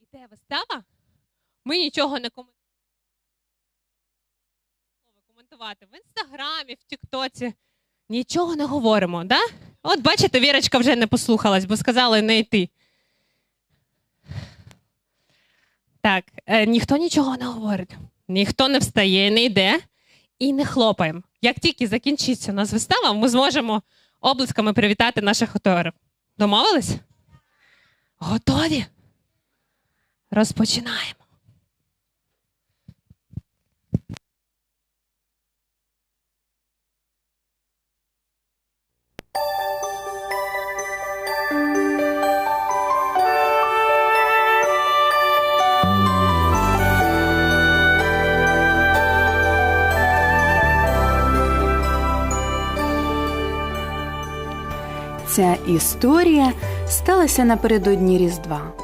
йде вистава, ми нічого не коментуємо. коментувати в інстаграмі, в Тіктоці. Нічого не говоримо, да? От бачите, Вірочка вже не послухалась, бо сказали не йти. Так, е, ніхто нічого не говорить, ніхто не встає, не йде і не хлопаємо. Як тільки закінчиться у нас вистава, ми зможемо облисками привітати наших акторів. Домовились? Готові? Розпочинаємо. Ця історія сталася напередодні Різдва.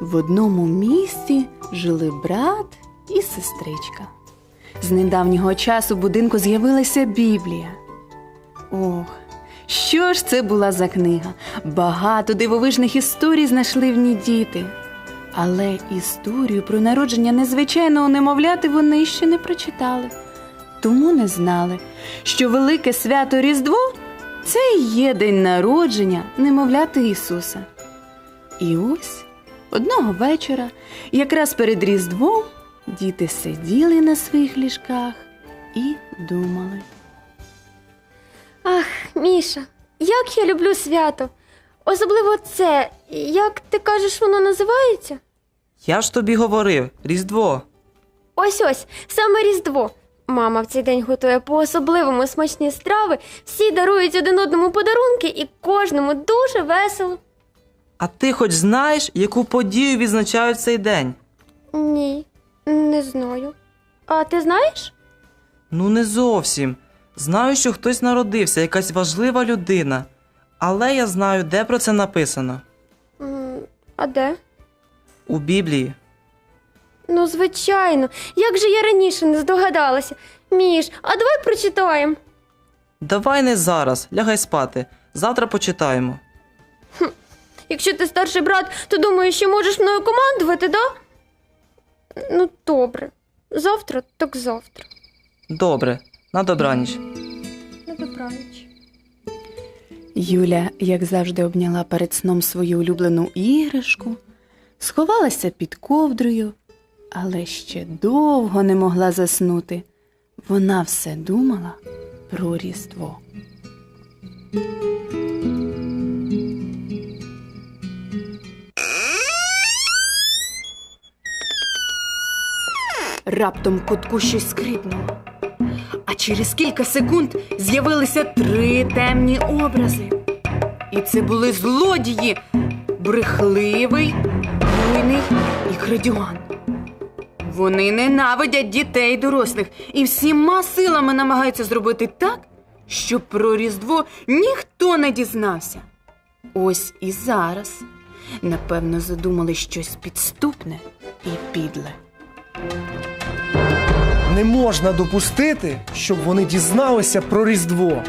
В одному місті жили брат і сестричка. З недавнього часу в будинку з'явилася Біблія. Ох, що ж це була за книга? Багато дивовижних історій знайшли в ній діти. Але історію про народження незвичайного немовляти вони ще не прочитали, тому не знали, що велике свято Різдво це і є день народження немовляти Ісуса. І ось одного вечора, якраз перед Різдвом, діти сиділи на своїх ліжках і думали. Ах, Міша, як я люблю свято. Особливо це, як ти кажеш, воно називається? Я ж тобі говорив, Різдво. Ось ось, саме Різдво. Мама в цей день готує по-особливому смачні страви, всі дарують один одному подарунки і кожному дуже весело. А ти хоч знаєш, яку подію відзначають цей день? Ні, не знаю. А ти знаєш? Ну, не зовсім. Знаю, що хтось народився, якась важлива людина. Але я знаю, де про це написано. А де? У Біблії. Ну, звичайно, як же я раніше не здогадалася. Міш, а давай прочитаємо. Давай не зараз, лягай спати. Завтра почитаємо. Якщо ти старший брат, то думаєш, що можеш мною командувати, да? Ну, добре. Завтра, так завтра. Добре, на добраніч. На добраніч. Юля, як завжди, обняла перед сном свою улюблену іграшку, сховалася під ковдрою, але ще довго не могла заснути. Вона все думала про Різдво. Раптом кутку щось скрипнуло, а через кілька секунд з'явилися три темні образи. І це були злодії брехливий, буйний і крадюган. Вони ненавидять дітей і дорослих і всіма силами намагаються зробити так, щоб про Різдво ніхто не дізнався. Ось і зараз, напевно, задумали щось підступне і підле. Не можна допустити, щоб вони дізналися про Різдво.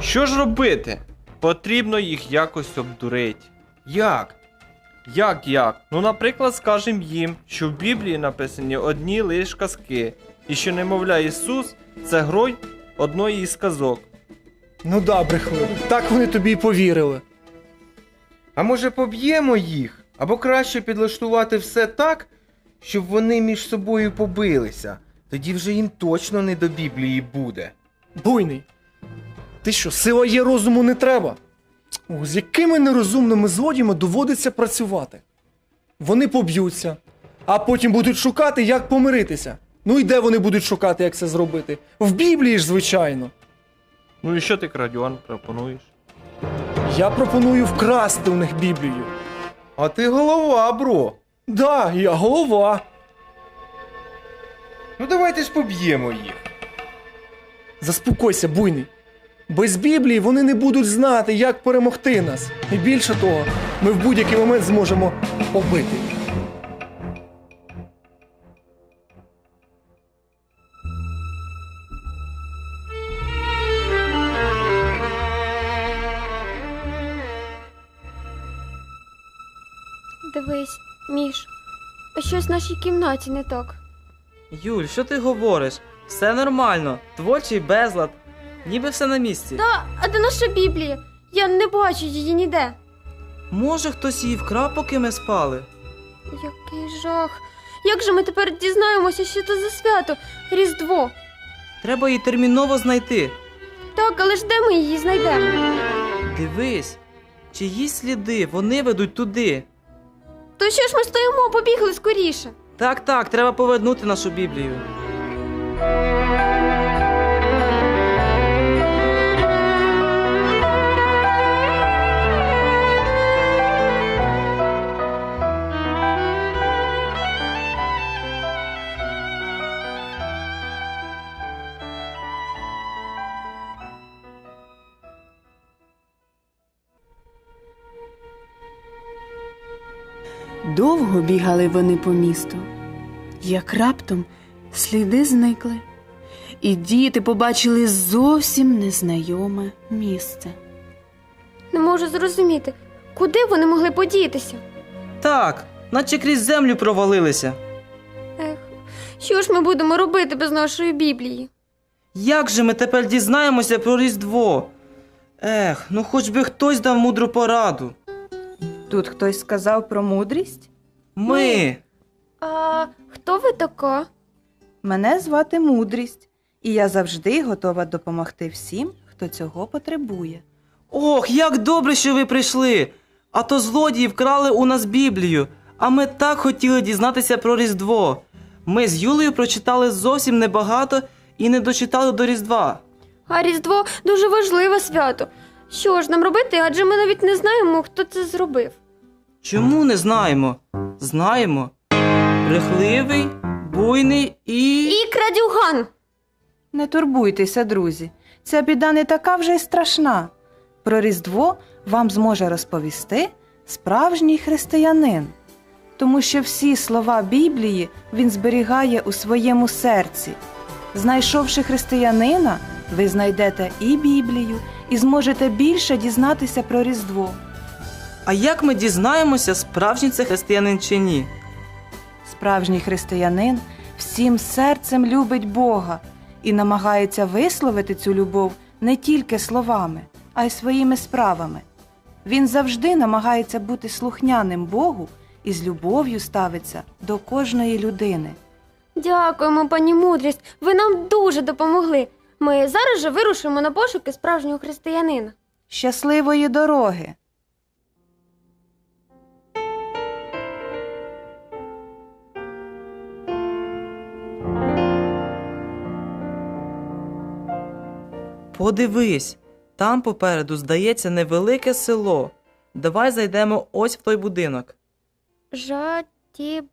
Що ж робити? Потрібно їх якось обдурити. Як? Як як? Ну, наприклад, скажем їм, що в Біблії написані одні лише казки, і що немовля Ісус це грой одної із казок. Ну да, брехливо. Так вони тобі й повірили. А може поб'ємо їх? Або краще підлаштувати все так, щоб вони між собою побилися. Тоді вже їм точно не до Біблії буде. Буйний. Ти що, сила є, розуму не треба? О, з якими нерозумними злодіями доводиться працювати? Вони поб'ються, а потім будуть шукати, як помиритися. Ну і де вони будуть шукати, як це зробити? В Біблії ж, звичайно. Ну і що ти, крадюан, пропонуєш? Я пропоную вкрасти у них Біблію. А ти голова, бро. Да, я голова. Ну давайте ж поб'ємо їх. Заспокойся, буйний. Без Біблії вони не будуть знати, як перемогти нас. І більше того, ми в будь-який момент зможемо побити. їх. Міш, а щось в нашій кімнаті не так. Юль, що ти говориш? Все нормально, творчий безлад, ніби все на місці. Та, а де наша Біблія? Я не бачу її ніде. Може, хтось її вкрав, поки ми спали? Який жах. Як же ми тепер дізнаємося, що це за свято? Різдво. Треба її терміново знайти. Так, але ж де ми її знайдемо? Дивись, чиї сліди, вони ведуть туди. То що ж ми стоїмо, побігли скоріше. Так, так, треба повернути нашу Біблію. Довго бігали вони по місту, як раптом сліди зникли, і діти побачили зовсім незнайоме місце. Не можу зрозуміти, куди вони могли подітися. Так, наче крізь землю провалилися. Ех, що ж ми будемо робити без нашої Біблії? Як же ми тепер дізнаємося про Різдво? Ех, ну хоч би хтось дав мудру пораду. Тут хтось сказав про мудрість? Ми. А хто ви така? Мене звати мудрість, і я завжди готова допомогти всім, хто цього потребує. Ох, як добре, що ви прийшли. А то злодії вкрали у нас Біблію, а ми так хотіли дізнатися про Різдво. Ми з Юлею прочитали зовсім небагато і не дочитали до Різдва. А Різдво дуже важливе свято. Що ж нам робити, адже ми навіть не знаємо, хто це зробив. Чому не знаємо? Знаємо. Брехливий, буйний і. І крадюган! Не турбуйтеся, друзі, ця біда не така вже й страшна. Про Різдво вам зможе розповісти справжній християнин, тому що всі слова Біблії він зберігає у своєму серці. Знайшовши християнина, ви знайдете і Біблію, і зможете більше дізнатися про Різдво. А як ми дізнаємося, справжній це християнин чи ні? Справжній християнин всім серцем любить Бога і намагається висловити цю любов не тільки словами, а й своїми справами. Він завжди намагається бути слухняним Богу і з любов'ю ставиться до кожної людини. Дякуємо, пані мудрість. Ви нам дуже допомогли. Ми зараз же вирушимо на пошуки справжнього християнина. Щасливої дороги! Подивись, там попереду здається невелике село. Давай зайдемо ось в той будинок. Жадіб.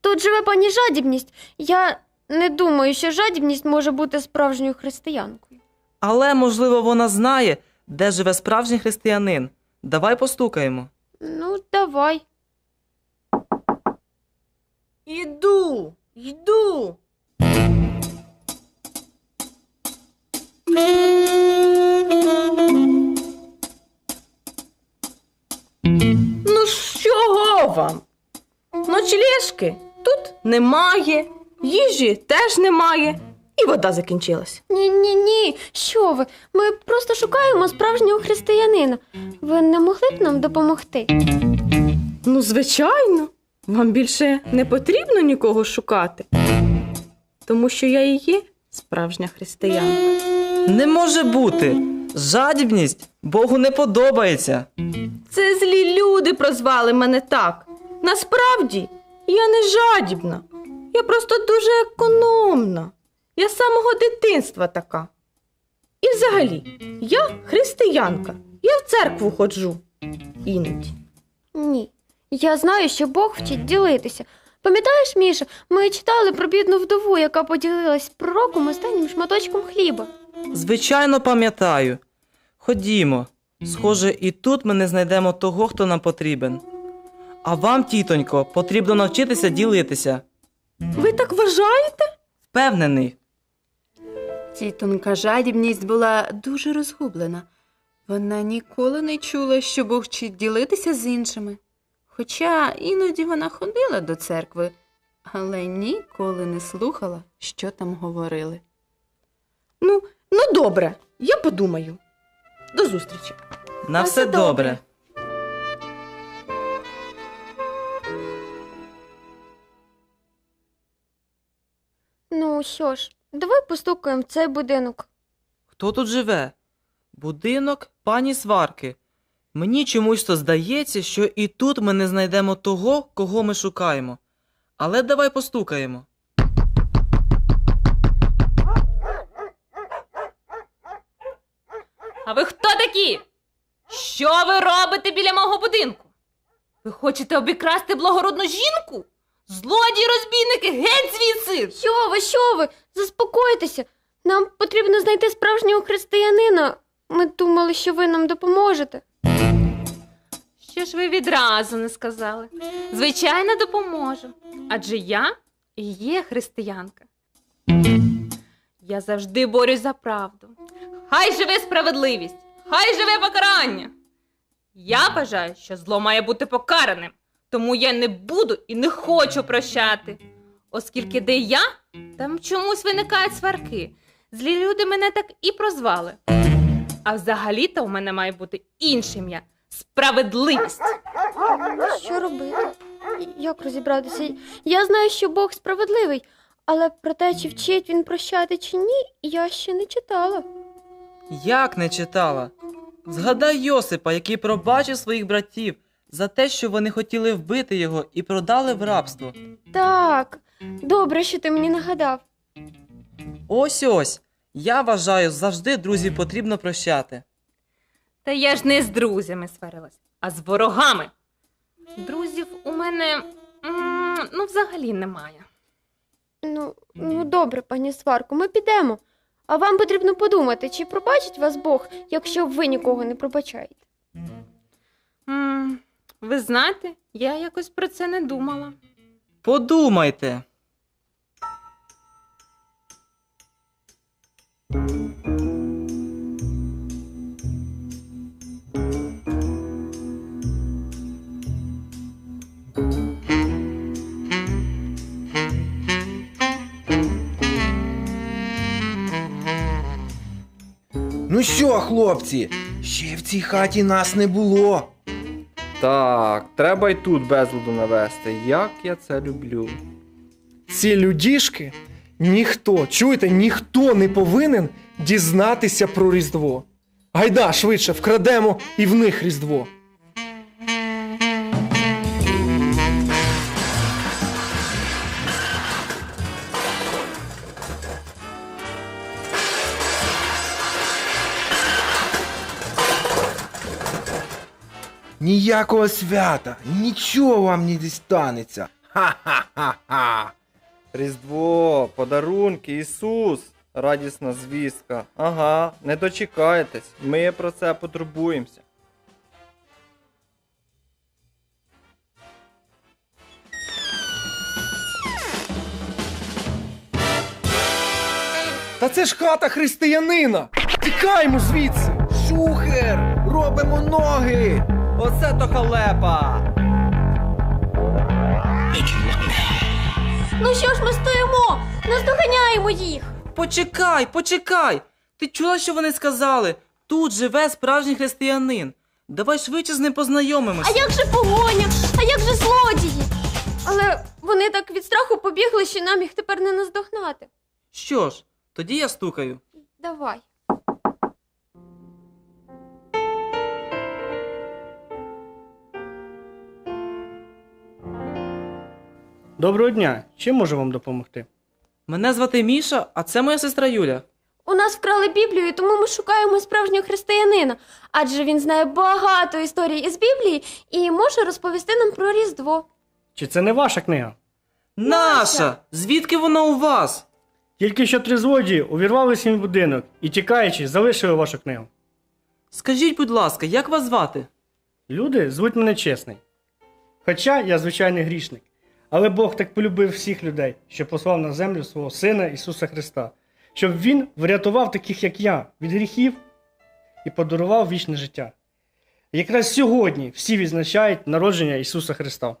Тут живе пані жадібність. Я не думаю, що жадібність може бути справжньою християнкою. Але, можливо, вона знає, де живе справжній християнин. Давай постукаємо. Ну, давай. Іду, йду. Ну, з чого вам? Ночлежки тут немає, їжі теж немає, і вода закінчилась. Ні, ні, ні. Що ви? Ми просто шукаємо справжнього християнина. Ви не могли б нам допомогти? Ну, звичайно, вам більше не потрібно нікого шукати, тому що я і є справжня християнка. Не може бути. Жадібність Богу не подобається. Це злі люди прозвали мене так. Насправді, я не жадібна. Я просто дуже економна. Я з самого дитинства така. І взагалі, я християнка. Я в церкву ходжу. Іноді. Ні. Я знаю, що Бог вчить ділитися. Пам'ятаєш, Міша, ми читали про бідну вдову, яка поділилась з пророком останнім шматочком хліба. Звичайно, пам'ятаю. Ходімо. Схоже, і тут ми не знайдемо того, хто нам потрібен. А вам, тітонько, потрібно навчитися ділитися. Ви так вважаєте? Впевнений. Тітонька жадібність була дуже розгублена. Вона ніколи не чула, що Бог вчить ділитися з іншими. Хоча іноді вона ходила до церкви, але ніколи не слухала, що там говорили. Ну, ну добре, я подумаю. До зустрічі. На все добре. Ну що ж, давай постукаємо в цей будинок. Хто тут живе? Будинок пані сварки. Мені чомусь то здається, що і тут ми не знайдемо того, кого ми шукаємо. Але давай постукаємо. А ви хто такі? Що ви робите біля мого будинку? Ви хочете обікрасти благородну жінку? Злодії, розбійники, геть звідси! Що ви, що ви? Заспокойтеся. Нам потрібно знайти справжнього християнина. Ми думали, що ви нам допоможете. Що ж ви відразу не сказали? Звичайно, допоможу. Адже я і є християнка. Я завжди борюсь за правду. Хай живе справедливість, хай живе покарання. Я бажаю, що зло має бути покараним, тому я не буду і не хочу прощати. Оскільки де я, там чомусь виникають сварки. Злі люди мене так і прозвали. А взагалі-то у мене має бути інше ім'я справедливість. Що робити? Як розібратися? Я знаю, що Бог справедливий, але про те, чи вчить він прощати чи ні, я ще не читала. Як не читала? Згадай Йосипа, який пробачив своїх братів за те, що вони хотіли вбити його і продали в рабство. Так, добре, що ти мені нагадав. Ось ось. Я вважаю, завжди друзів потрібно прощати. Та я ж не з друзями сварилась, а з ворогами. Друзів у мене м, ну, взагалі немає. Ну, ну добре, пані Сварко, ми підемо. А вам потрібно подумати, чи пробачить вас Бог, якщо ви нікого не пробачаєте. М, ви знаєте, я якось про це не думала. Подумайте. Ну що, хлопці, ще в цій хаті нас не було. Так, треба й тут безладу навести. Як я це люблю. Ці людішки ніхто, чуєте, ніхто не повинен дізнатися про Різдво. Гайда, швидше, вкрадемо і в них Різдво. Ніякого свята, нічого вам не дістанеться. Ха-ха-ха-ха. Різдво, подарунки, Ісус. Радісна звістка. Ага, не дочекаєтесь. Ми про це потурбуємося. Та це ж хата християнина! Тікаємо звідси! Шухер! Робимо ноги! Оце то халепа! Ну що ж ми стоїмо? Наздоганяємо їх. Почекай, почекай! Ти чула, що вони сказали? Тут живе справжній християнин. Давай швидше з ним познайомимось. А як же погоня? А як же злодії? Але вони так від страху побігли, що нам їх тепер не наздогнати. Що ж, тоді я стукаю. Давай. Доброго дня. Чим можу вам допомогти? Мене звати Міша, а це моя сестра Юля. У нас вкрали Біблію, тому ми шукаємо справжнього християнина, адже він знає багато історій із Біблії і може розповісти нам про Різдво. Чи це не ваша книга? Наша! Звідки вона у вас? Тільки що три злодії увірвалися в мій будинок і тікаючи, залишили вашу книгу. Скажіть, будь ласка, як вас звати? Люди звуть мене чесний. Хоча я звичайний грішник. Але Бог так полюбив всіх людей, що послав на землю свого Сина Ісуса Христа, щоб Він врятував таких, як я, від гріхів і подарував вічне життя. Якраз сьогодні всі відзначають народження Ісуса Христа.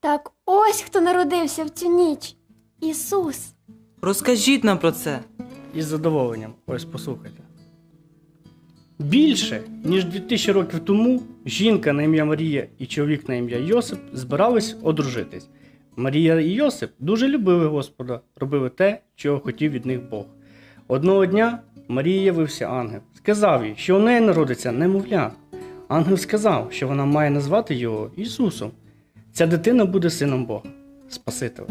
Так ось хто народився в цю ніч. Ісус. Розкажіть нам про це. із задоволенням. Ось послухайте. Більше ніж 2000 років тому жінка на ім'я Марія і чоловік на ім'я Йосип збирались одружитись. Марія і Йосип дуже любили Господа, робили те, чого хотів від них Бог. Одного дня Марії явився ангел, сказав їй, що у неї народиться немовля. Ангел сказав, що вона має назвати його Ісусом. Ця дитина буде сином Бога, Спасителем.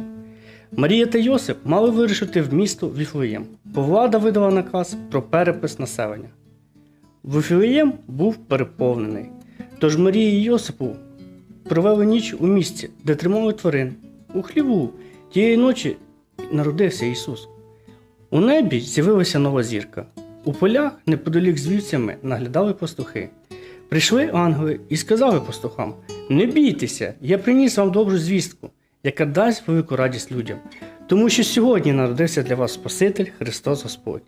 Марія та Йосип мали вирішити в місто Віфлеєм, бо влада видала наказ про перепис населення. Віфлеєм був переповнений. Тож Марії і Йосипу провели ніч у місці, де тримали тварин. У хліву тієї ночі народився Ісус. У небі з'явилася нова зірка. У полях, неподалік з вівцями, наглядали пастухи. Прийшли ангели і сказали пастухам: Не бійтеся, я приніс вам добру звістку, яка дасть велику радість людям. Тому що сьогодні народився для вас Спаситель Христос Господь.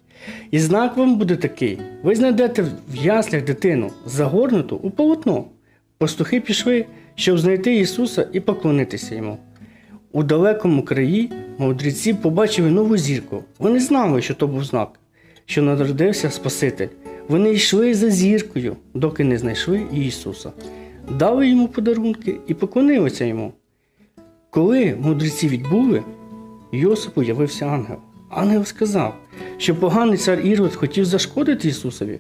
І знак вам буде такий: ви знайдете в яслях дитину, загорнуту у полотно. Пастухи пішли, щоб знайти Ісуса і поклонитися йому. У далекому краї мудреці побачили нову зірку. Вони знали, що то був знак, що народився Спаситель. Вони йшли за зіркою, доки не знайшли Ісуса. Дали йому подарунки і поклонилися йому. Коли мудреці відбули, Йосипу явився ангел. Ангел сказав, що поганий цар Ірод хотів зашкодити Ісусові.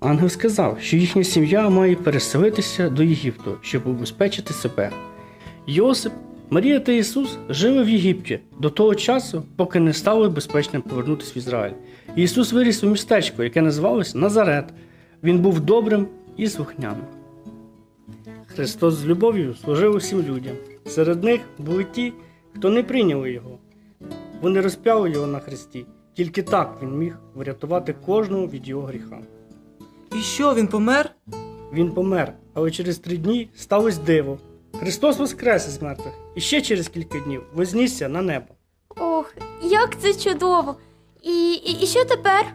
Ангел сказав, що їхня сім'я має переселитися до Єгипту, щоб убезпечити себе. Йосип, Марія та Ісус жили в Єгипті до того часу, поки не стало безпечним повернутися в Ізраїль. Ісус виріс у містечко, яке називалось Назарет. Він був добрим і слухняним. Христос з любов'ю служив усім людям. Серед них були ті, хто не прийняли його. Вони розп'яли його на хресті. Тільки так він міг врятувати кожного від його гріха. І що, він помер? Він помер, але через три дні сталося диво. Христос воскрес із мертвих і ще через кілька днів вознісся на небо. Ох, як це чудово! І, і, і що тепер?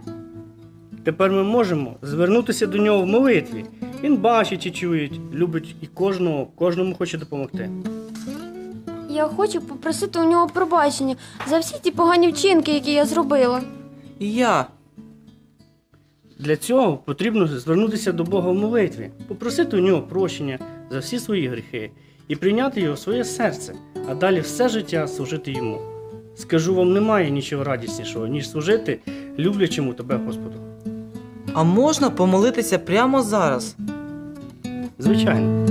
Тепер ми можемо звернутися до нього в молитві. Він бачить і чує, любить і кожного, кожному хоче допомогти. Я хочу попросити у нього пробачення за всі ті погані вчинки, які я зробила. І я. Для цього потрібно звернутися до Бога в молитві, попросити у нього прощення за всі свої гріхи і прийняти його в своє серце, а далі все життя служити йому. Скажу вам, немає нічого радіснішого, ніж служити люблячому тебе Господу. А можна помолитися прямо зараз? Звичайно.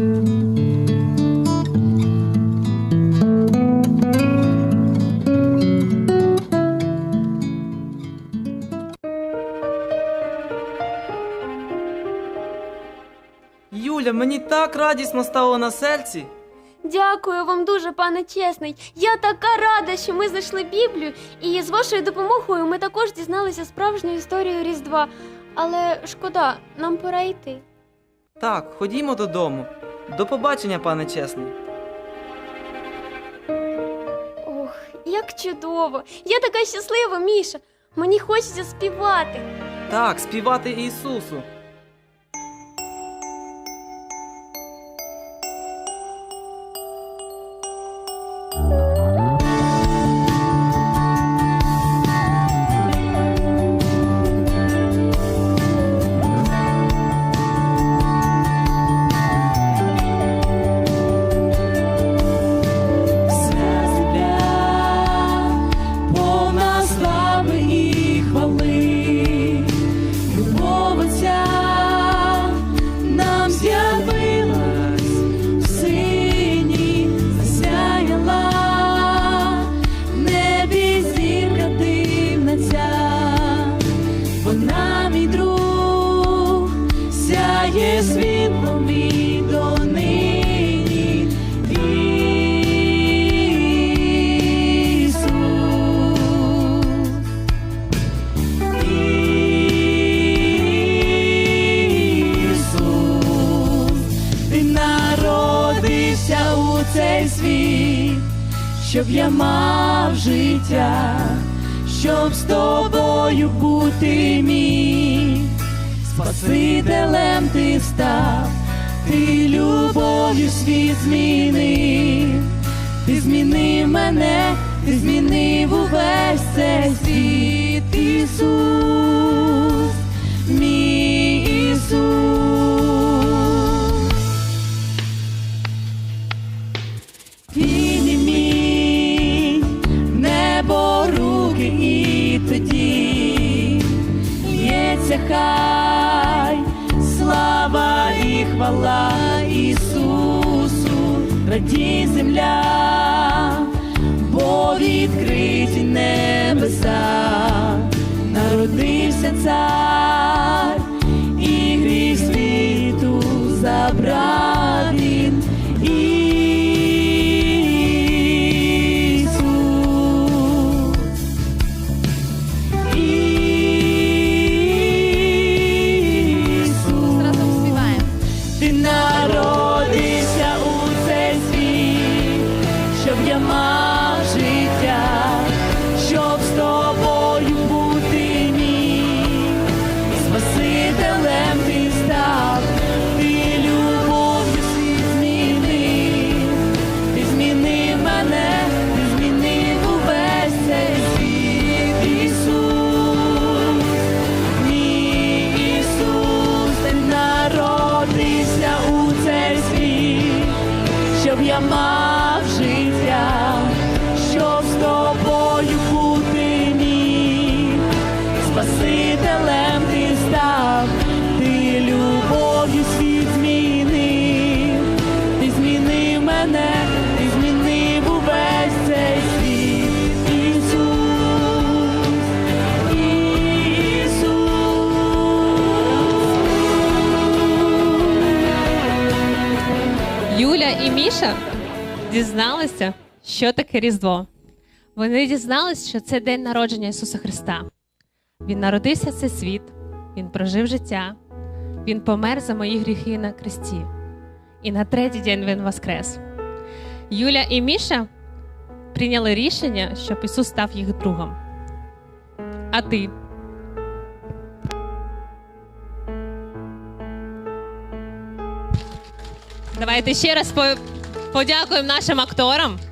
Юля, мені так радісно стало на серці. Дякую вам дуже, пане чесний. Я така рада, що ми знайшли Біблію, і з вашою допомогою ми також дізналися справжню історію Різдва. Але шкода, нам пора йти. Так, ходімо додому. До побачення, пане чесний. Ох, як чудово! Я така щаслива, Міша. Мені хочеться співати. Так, співати Ісусу. Щоб я мав життя, щоб з тобою бути міг. Спасителем ти став, ти любов'ю світ змінив, ти змінив мене, ти змінив увесь цей світ, Ісус, мій Ісус. Лється хай слава і хвала Ісусу, радій земля, бо відкриті небеса, народився цар, і гріх світу забрав Юля дізналися, що таке Різдво. Вони дізнались, що це день народження Ісуса Христа. Він народився в цей світ, Він прожив життя, Він помер за мої гріхи на кресті. І на третій день Він воскрес. Юля і Міша прийняли рішення, щоб Ісус став їх другом. А ти? Давайте ще раз по- подякуємо нашим акторам.